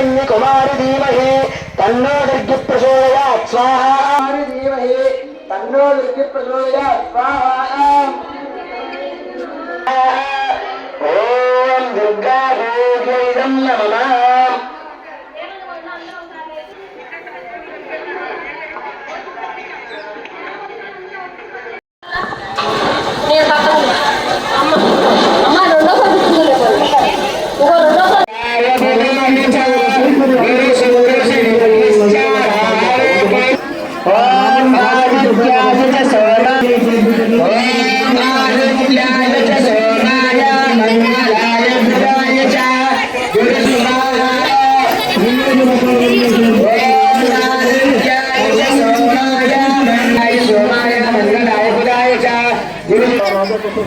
கன்னி குமாரி தீமகே. தன்னோ தர்கி பிரசோதயா ஸ்வாஹாரி தீமகே. தன்னோ தர்கி பிரசோதயா ஸ்வாஹா. ஓம் துர்கா பூஜைதம் நமமாம்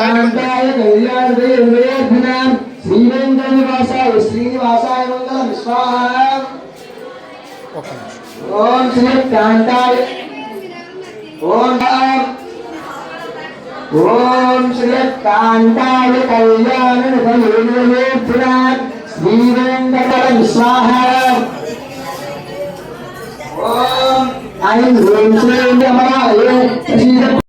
సాంప్రదాయ కళ్యాణదే హృదయార్థినాం శ్రీవేంద్ర నివాసాయ శ్రీనివాసాయ మంగళ. విశ్వాహ ఓం శ్రీ కాంతాయ. ఓం ఓం శ్రీ కాంతాయ కళ్యాణ శ్రీవేంద్ర విశ్వాహ ఓం. ఐం హ్రీం శ్రీం అమరాయ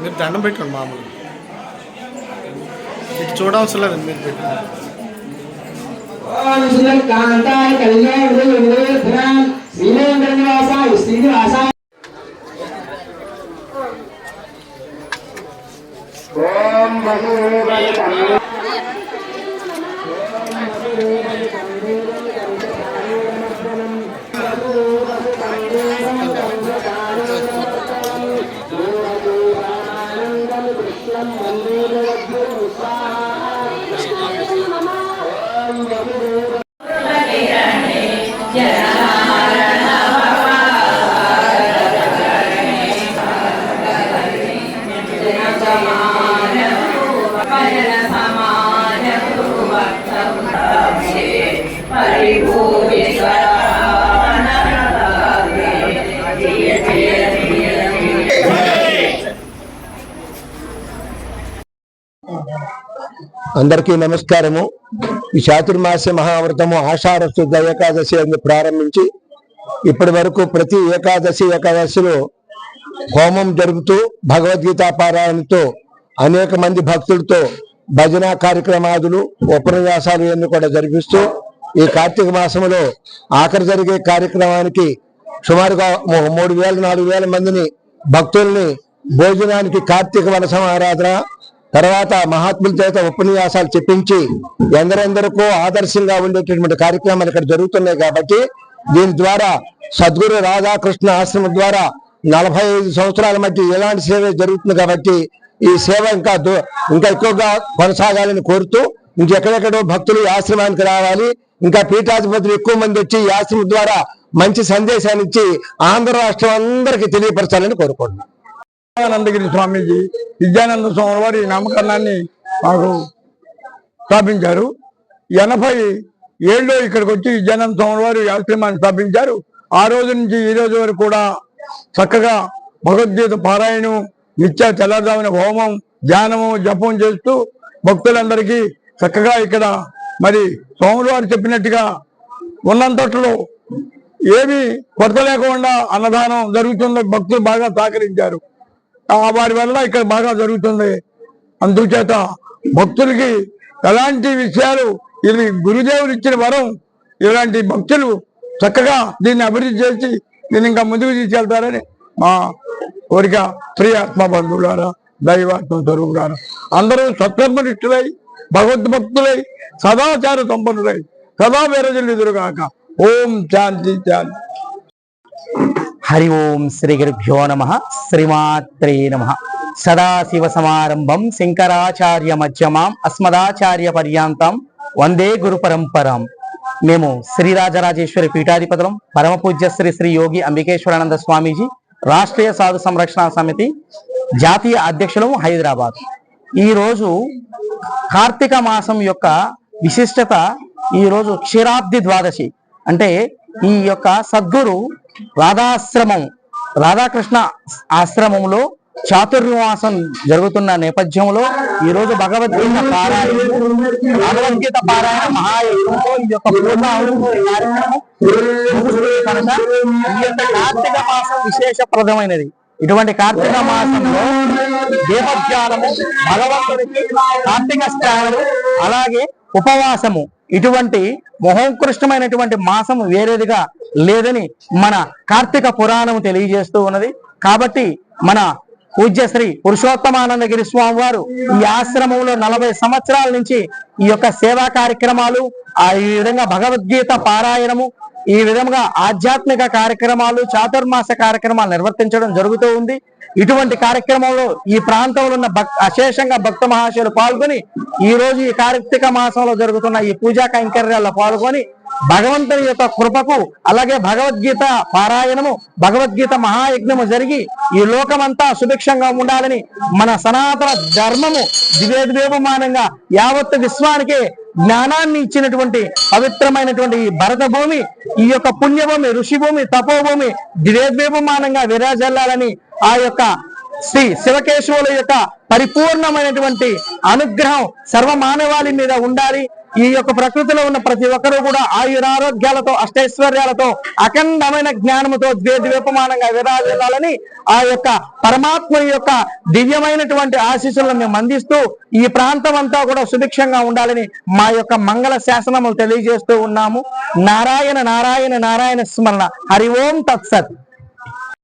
మీరు దండం పెట్టుకోండి మామూలు. మీకు చూడవసరం లేదు మీరు పెట్టుకోండి ఓం శ్రీ అందరికీ నమస్కారము. ఈ చాతుర్మాస మహావ్రతము ఆషాఢ శుద్ధ ఏకాదశి అని ప్రారంభించి ఇప్పటి వరకు ప్రతి ఏకాదశి ఏకాదశిలో హోమం జరుపుతూ భగవద్గీత పారాయణతో అనేక మంది భక్తులతో భజన కార్యక్రమాదులు ఉపన్యాసాలు ఇవన్నీ కూడా జరిపిస్తూ ఈ కార్తీక మాసంలో ఆఖరి జరిగే కార్యక్రమానికి సుమారుగా మూడు వేల నాలుగు వేల మందిని భక్తుల్ని భోజనానికి కార్తీక వనసం ఆరాధన తర్వాత మహాత్ముల చేత ఉపన్యాసాలు చెప్పించి ఎందరెందరికో ఆదర్శంగా ఉండేటటువంటి కార్యక్రమాలు ఇక్కడ జరుగుతున్నాయి కాబట్టి దీని ద్వారా సద్గురు రాధాకృష్ణ ఆశ్రమం ద్వారా నలభై ఐదు సంవత్సరాల మధ్య ఎలాంటి సేవ జరుగుతుంది కాబట్టి ఈ సేవ ఇంకా ఇంకా ఎక్కువగా కొనసాగాలని కోరుతూ ఇంకెక్కడెక్కడో భక్తులు ఈ ఆశ్రమానికి రావాలి. ఇంకా పీఠాధిపతులు ఎక్కువ మంది వచ్చి ఈ ఆశ్రమం ద్వారా మంచి సందేశాన్ని ఇచ్చి ఆంధ్ర రాష్ట్రం అందరికీ తెలియపరచాలని కోరుకుంటున్నాను విద్యానందగిరి స్వామీజీ విద్యానంద స్వామి వారి నామకరణాన్ని మాకు స్థాపించారు. ఎనభై ఏళ్ళు ఇక్కడికి వచ్చి విద్యానంద స్వామి వారు ఆశ్రమాన్ని స్థాపించారు. ఆ రోజు నుంచి ఈ రోజు వరకు కూడా చక్కగా భగవద్గీత పారాయణం నిత్య తెల్లదామిన హోమం ధ్యానము జపం చేస్తూ భక్తులందరికీ చక్కగా ఇక్కడ మరి స్వాములవారు చెప్పినట్టుగా ఉన్నంతట్లో ఏమీ కొరత లేకుండా అన్నదానం జరుగుతుందని భక్తులు బాగా సహకరించారు. వారి వల్ల ఇక్కడ బాగా జరుగుతుంది. అందుచేత భక్తులకి ఎలాంటి విషయాలు ఇది గురుదేవులు ఇచ్చిన వరం ఇలాంటి భక్తులు చక్కగా దీన్ని అభివృద్ధి చేసి దీన్ని ఇంకా ముందుకు తీసుకెళ్తారని మా కోరిక. ప్రియాత్మ బంధువులారా దైవాత్మ స్వరూపులారా అందరూ సత్కర్మనిష్ఠులై భగవద్భక్తులై సదాచార సంపన్నులై సదా ఎదురుగాక ఓం శాంతి శాంతి. హరి ఓం శ్రీ గురుభ్యో నమ. శ్రీమాత్రే నమ. సదాశివ సమారంభం శంకరాచార్య మధ్యమాం అస్మదాచార్య పర్యాంతం వందే గురు పరంపరాం. మేము శ్రీరాజరాజేశ్వరి పీఠాధిపతులం పరమ పూజ్య శ్రీ శ్రీ యోగి అంబికేశ్వరానంద స్వామీజీ రాష్ట్రీయ సాధు సంరక్షణ సమితి జాతీయ అధ్యక్షులు హైదరాబాద్. ఈరోజు కార్తీక మాసం యొక్క విశిష్టత ఈరోజు క్షీరాబ్ది ద్వాదశి. అంటే ఈ యొక్క సద్గురు రాధాశ్రమం రాధాకృష్ణ ఆశ్రమంలో చాతుర్మాసం జరుగుతున్న నేపథ్యంలో ఈ రోజు భగవద్గీత పారాయణ భగవద్గీత పారాయణ మహాయజ్ఞంతో ఈ యొక్క కార్తీక మాసం విశేషప్రదమైనది. ఇటువంటి కార్తీక మాసంలో దేవధ్యానము భగవంతుడికి కార్తీక స్నానము అలాగే ఉపవాసము ఇటువంటి మహోత్కృష్టమైనటువంటి మాసము వేరేదిగా లేదని మన కార్తీక పురాణం తెలియజేస్తూ ఉన్నది. కాబట్టి మన పూజ్యశ్రీ పురుషోత్తమానందగిరి స్వామి వారు ఈ ఆశ్రమంలో నలభై సంవత్సరాల నుంచి ఈ యొక్క సేవా కార్యక్రమాలు ఆ ఈ విధంగా భగవద్గీత పారాయణము ఈ విధంగా ఆధ్యాత్మిక కార్యక్రమాలు చాతుర్మాస కార్యక్రమాలు నిర్వర్తించడం జరుగుతూ ఉంది. ఇటువంటి కార్యక్రమంలో ఈ ప్రాంతంలో ఉన్న భక్ అశేషంగా భక్త మహాశయులు పాల్గొని ఈ రోజు ఈ కార్తీక మాసంలో జరుగుతున్న ఈ పూజా కైంకర్యాల్లో పాల్గొని భగవంతుని యొక్క కృపకు అలాగే భగవద్గీత పారాయణము భగవద్గీత మహాయజ్ఞము జరిగి ఈ లోకమంతా సుభిక్షంగా ఉండాలని మన సనాతన ధర్మము దివేదివేపమానంగా యావత్ విశ్వానికే జ్ఞానాన్ని ఇచ్చినటువంటి పవిత్రమైనటువంటి ఈ భరత భూమి ఈ యొక్క పుణ్యభూమి ఋషిభూమి తపోభూమి ద్వేద్వేపమానంగా విరాజల్లాలని ఆ యొక్క శ్రీ శివకేశవుల యొక్క పరిపూర్ణమైనటువంటి అనుగ్రహం సర్వ మానవాళి మీద ఉండాలి. ఈ యొక్క ప్రకృతిలో ఉన్న ప్రతి ఒక్కరూ కూడా ఆయురారోగ్యాలతో అష్టైశ్వర్యాలతో అఖండమైన జ్ఞానముతో ద్వేద్వేపమానంగా విరాజిల్లాలని ఆ యొక్క పరమాత్మ యొక్క దివ్యమైనటువంటి ఆశీస్సులను మేము అందిస్తూ ఈ ప్రాంతం అంతా కూడా సుభిక్షంగా ఉండాలని మా యొక్క మంగళ శాసనములు తెలియజేస్తూ ఉన్నాము. నారాయణ నారాయణ నారాయణ స్మరణ. హరి ఓం తత్సత్.